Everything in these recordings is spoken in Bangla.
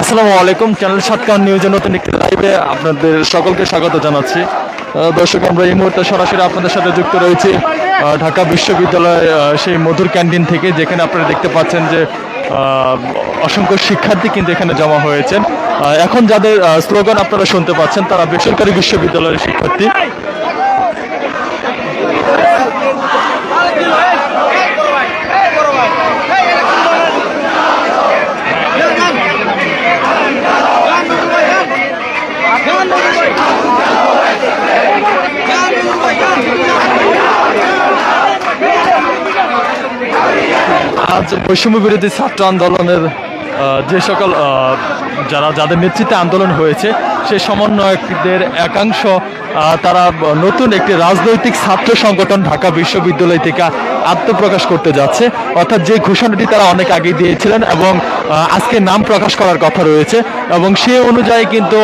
আসসালামু আলাইকুম, চ্যানেল সাতকান নিউজের নতুন একটি লাইভে আপনাদের সকলকে স্বাগত জানাচ্ছি। দর্শক, আমরা এই মুহূর্তে সরাসরি আপনাদের সাথে যুক্ত রয়েছি। ঢাকা বিশ্ববিদ্যালয়ের সেই মধুর ক্যান্টিন থেকে, যেখানে আপনারা দেখতে পাচ্ছেন যে অসংখ্য শিক্ষার্থী কিন্তু এখানে জমা হয়েছেন। এখন যাদের স্লোগান আপনারা শুনতে পাচ্ছেন, তারা বেসরকারি বিশ্ববিদ্যালয়ের শিক্ষার্থী আজ বৈষম্য বিরোধী ছাত্র আন্দোলনের যে সকল যারা, যাদের নেতৃত্বে আন্দোলন হয়েছে, সেই সমন্বয়কদের একাংশ তারা নতুন একটি রাজনৈতিক ছাত্র সংগঠন ঢাকা বিশ্ববিদ্যালয় থেকে আত্মপ্রকাশ করতে যাচ্ছে। অর্থাৎ যে ঘোষণাটি তারা অনেক আগে দিয়েছিলেন এবং আজকে নাম প্রকাশ করার কথা রয়েছে এবং সে অনুযায়ী কিন্তু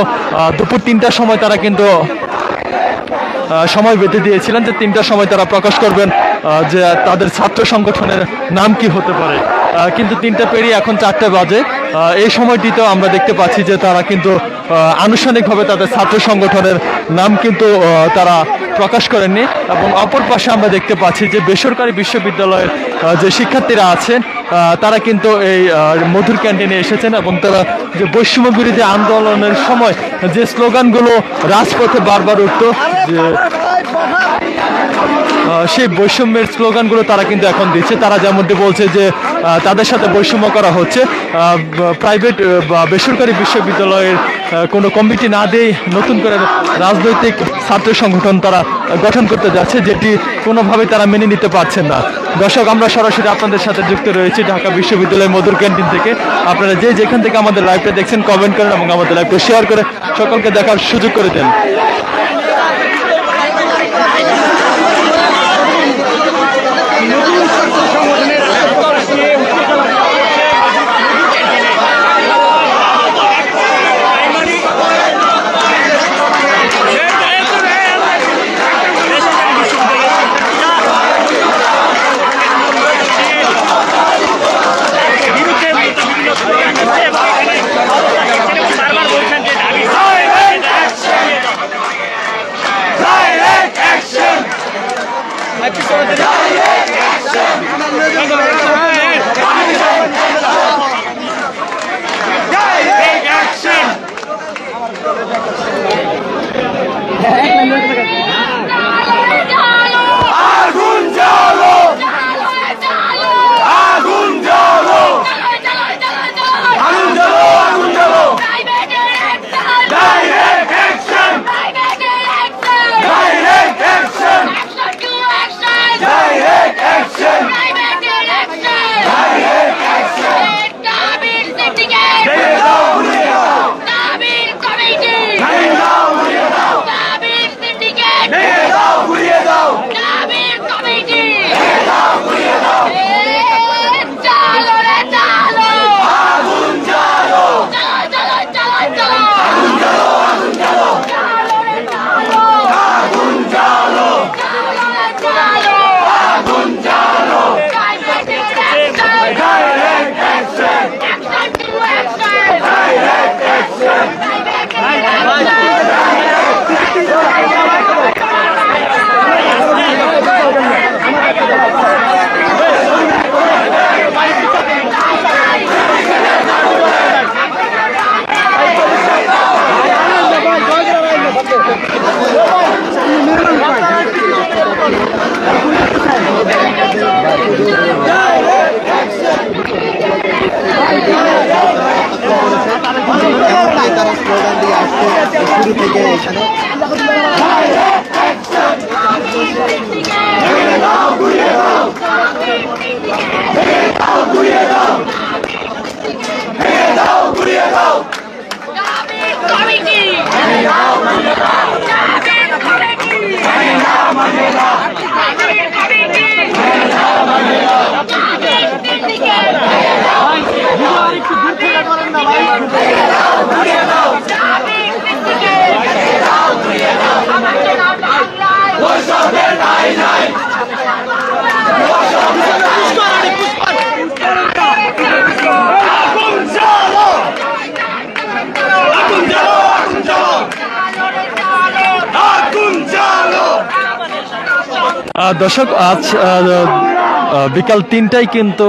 দুপুর তিনটার সময় তারা কিন্তু সময় বেঁধে দিয়েছিলেন যে তিনটার সময় তারা প্রকাশ করবেন যে তাদের ছাত্র সংগঠনের নাম কি হতে পারে। কিন্তু তিনটা পেরিয়ে এখন চারটে বাজে। এই সময়টিতেও আমরা দেখতে পাচ্ছি যে তারা কিন্তু আনুষ্ঠানিকভাবে তাদের ছাত্র সংগঠনের নাম কিন্তু তারা প্রকাশ করেননি। এবং অপর পাশে আমরা দেখতে পাচ্ছি যে বেসরকারি বিশ্ববিদ্যালয়ের যে শিক্ষার্থীরা আছেন তারা কিন্তু এই মধুর ক্যান্টিনে এসেছেন এবং তারা যে বৈষম্য বিরোধী আন্দোলনের সময় যে স্লোগানগুলো রাজপথে বারবার উঠত, যে সেই বৈষম্যের স্লোগানগুলো তারা কিন্তু এখন দিচ্ছে। তারা যেমনটি বলছে যে তাদের সাথে বৈষম্য করা হচ্ছে। প্রাইভেট বা বেসরকারি বিশ্ববিদ্যালয়ের কোনো কমিটি না দিয়েই নতুন করে রাজনৈতিক ছাত্র সংগঠন তারা গঠন করতে যাচ্ছে, যেটি কোনোভাবে তারা মেনে নিতে পারছেন না। দর্শক, আমরা সরাসরি আপনাদের সাথে যুক্ত রয়েছি ঢাকা বিশ্ববিদ্যালয় মধুর ক্যান্টিন থেকে। আপনারা যে যেখান থেকে আমাদের লাইভটা দেখছেন কমেন্ট করেন এবং আমাদের লাইভটা শেয়ার করে সকলকে দেখার সুযোগ করে দেন। তারা স্লোগান দিয়ে আসছে শুরু থেকে এখানে দাও ঘুরিয়ে দাও Dabir committee Dabir committee Dabir committee Dabir syndicate Dabir syndicate আমাকে না বাংলায় বৈষম্যের নাই নাই আগুন জ্বালো আহ, দর্শক আজ বিকাল তিনটায় কিন্তু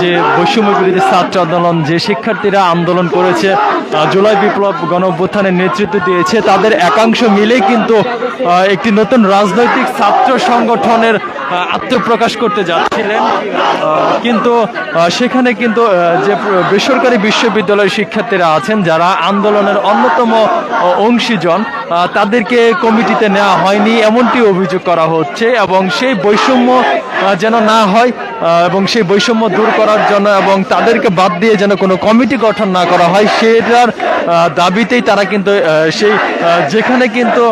যে বৈষম্য ছাত্র আন্দোলন যে শিক্ষার্থীরা আন্দোলন করেছে জুলাই বিপ্লব গণ অভ্যুত্থানের নেতৃত্ব দিয়েছে। তাদের একাংশ মিলে কিন্তু একটি নতুন রাজনৈতিক ছাত্র সংগঠনের আত্মপ্রকাশ করতে যাচ্ছিলেন। কিন্তু সেখানে কিন্তু যে বেসরকারি বিশ্ববিদ্যালয়ের শিক্ষার্থীরা আছেন, যারা আন্দোলনের অন্যতম অংশীজন তাদেরকে কমিটিতে নেওয়া হয়নি, এমনটি অভিযোগ করা হচ্ছে এবং সেই বৈষম্য যেন না হয় এবং সেই বৈষম্য দূর করার জন্য এবং তাদেরকে বাদ দিয়ে যেন কোনো কমিটি গঠন না করা হয়, সেটার দাবিতেই তারা কিন্তু সেই যেখানে কিন্তু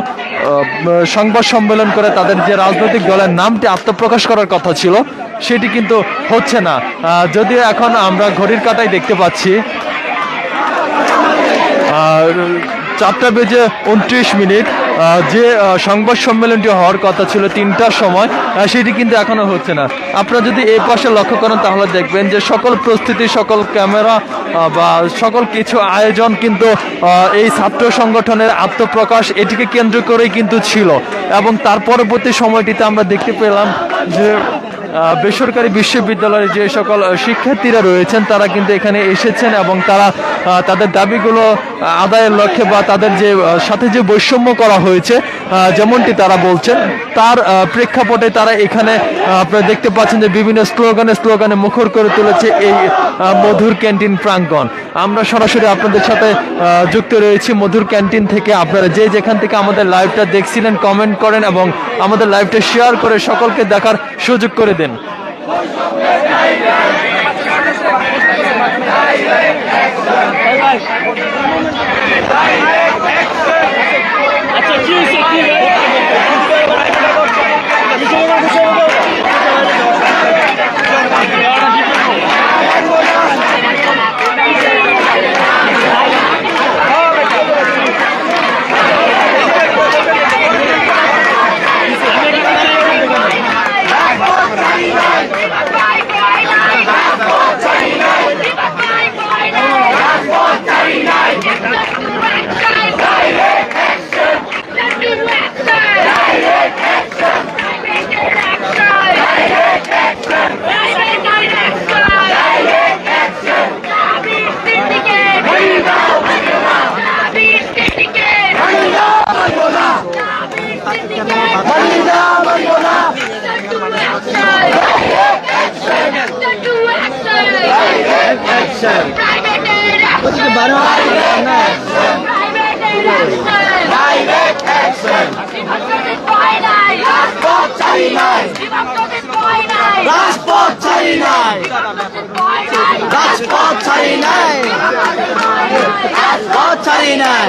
সংবাদ সম্মেলন করে তাদের যে রাজনৈতিক দলের নামটি আত্মপ্রকাশ করার কথা ছিল, সেটি কিন্তু হচ্ছে না। যদিও এখন আমরা ঘড়ির কাটায় দেখতে পাচ্ছি আর চারটা বেজে উনত্রিশ মিনিট। যে সংবাদ সম্মেলনটি হওয়ার কথা ছিল তিনটার সময় সেটি কিন্তু এখনও হচ্ছে না। আপনারা যদি এই পাশে লক্ষ্য করেন, তাহলে দেখবেন যে সকল প্রস্তুতি, সকল ক্যামেরা বা সকল কিছু আয়োজন কিন্তু এই ছাত্র সংগঠনের আত্মপ্রকাশ এটিকে কেন্দ্র করেই কিন্তু ছিল। এবং তার পরবর্তী সময়টিতে আমরা দেখতে পেলাম যে বেসরকারি বিশ্ববিদ্যালয়ের যে সকল শিক্ষার্থীরা রয়েছেন, তারা কিন্তু এখানে এসেছেন এবং তারা তাদের দাবিগুলো আদায়ের লক্ষ্যে বা তাদের যে সাথে যে বৈষম্য করা হয়েছে যেমনটি তারা বলছেন, তার প্রেক্ষাপটে তারা এখানে আপনারা দেখতে পাচ্ছেন যে বিভিন্ন স্লোগানে স্লোগানে মুখর করে তুলেছে এই মধুর ক্যান্টিন প্রাঙ্গণ। আমরা সরাসরি আপনাদের সাথে যুক্ত রয়েছি মধুর ক্যান্টিন থেকে। আপনারা যে যেখান থেকে আমাদের লাইভটা দেখছিলেন কমেন্ট করেন এবং আমাদের লাইভটা শেয়ার করে সকলকে দেখার সুযোগ করে দেন। আচ্ছা কি হয়েছে কি action. Private action. Private action. Private action. রাজপথ ছাড়ি নাই। রাজপথ ছাড়ি নাই। রাজপথ ছাড়ি নাই।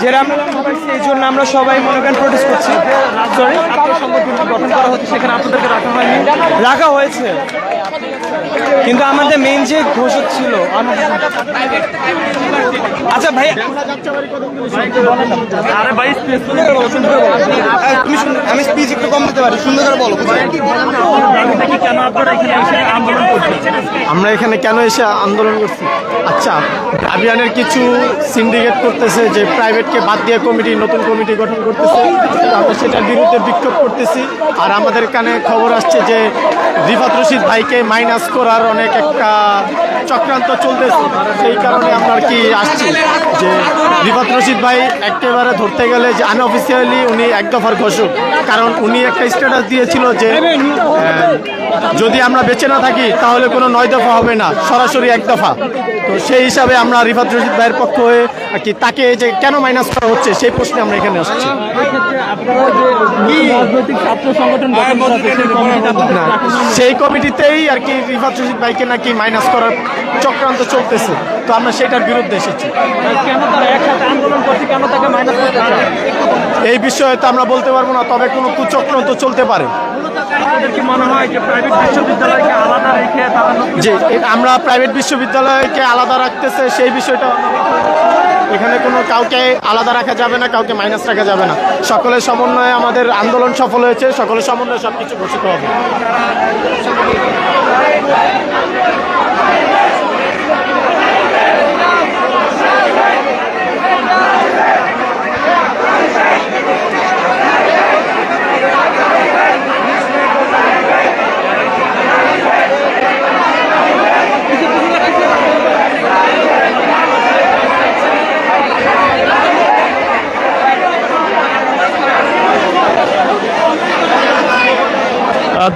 পাইছি এই জন্য আমরা সবাই মনে করেন প্রোটেস্ট করছি। সরি গঠন করা হচ্ছে সেখানে আপনাদেরকে রাখা হয়নি। রাখা হয়েছে। কিন্তু আমাদের মেন যে ঘোষক ছিল আচ্ছা ভাই আরে ভাই তুমি আমি স্পিচ একটু কম দিতে পারি সুন্দর করে বলো কেন আপনারা এখানে এসে আন্দোলন করছেন আমরা এখানে কেন এসে আন্দোলন করছি? আচ্ছা আবিয়ানের কিছু সিন্ডিকেট করতেছে যে প্রাইভেটকে বাদ দিয়ে কমিটি, নতুন কমিটি গঠন করতেছে। আমরা সেটার বিরুদ্ধে বিক্ষোভ করতেছি। আর আমাদের কানে খবর আসছে যে রিফাত রশিদ ভাইকে মাইনাস করার অনেক একটা চক্রান্ত চলতেছে। সেই কারণে আর কি আসছি যে রিফাত রশিদ ভাই একেবারে ধরতে গেলে যে আনঅফিসিয়ালি উনি এক দফার ঘোষক। কারণ উনি একটা স্ট্যাটাস দিয়েছিল যে যদি আমরা বেঁচে না থাকি, তাহলে কোনো নয় দফা হবে না, সরাসরি এক দফা। তো সেই হিসাবে আমরা রিফাত রশিদ ভাইয়ের পক্ষ হয়ে আর কি তাকে যে কেন মাইনাস করা হচ্ছে, সেই প্রশ্নে আমরা এখানে আসছি। সেই কমিটিতেই আর কি রিফাত রশিদ ভাইকে নাকি মাইনাস করার চক্রান্ত চলতেছে। তো আমরা সেটার বিরুদ্ধে এসেছি। এই বিষয়ে তো আমরা বলতে পারব না তবে কোনো কুচক্রান্ত চলতে পারে। আপনাদের কি মনে হয় যে প্রাইভেট বিশ্ববিদ্যালয়কে আলাদা রেখে যে এ- আমরা প্রাইভেট বিশ্ববিদ্যালয়কে আলাদা রাখতেছে সেই বিষয়টা এখানে কোনো কাউকে আলাদা রাখা যাবে না কাউকে মাইনাস রাখা যাবে না। সকলের সমন্বয়ে আমাদের আন্দোলন সফল হয়েছে সকলের সমন্বয়ে সব কিছু ঘোষিত হবে।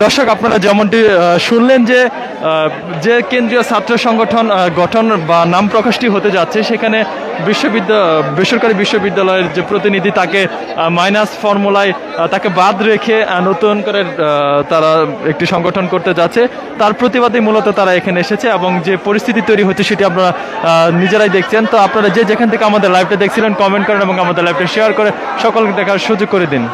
দর্শক, আপনারা যেমনটি শুনলেন যে যে কেন্দ্রীয় ছাত্র সংগঠন গঠন বা নাম প্রকাশটি হতে যাচ্ছে, সেখানে বিশ্ববিদ্যালয় বেসরকারি বিশ্ববিদ্যালয়ের যে প্রতিনিধি তাকে মাইনাস ফর্মুলায় তাকে বাদ রেখে নতুন করে তারা একটি সংগঠন করতে যাচ্ছে। তার প্রতিবাদে মূলত তারা এখানে এসেছে এবং যে পরিস্থিতি তৈরি হচ্ছে সেটি আপনারা নিজেরাই দেখছেন। তো আপনারা যে যেখান থেকে আমাদের লাইভটা দেখছিলেন কমেন্ট করেন এবং আমাদের লাইভটা শেয়ার করে সকলকে দেখার সুযোগ করে দিন।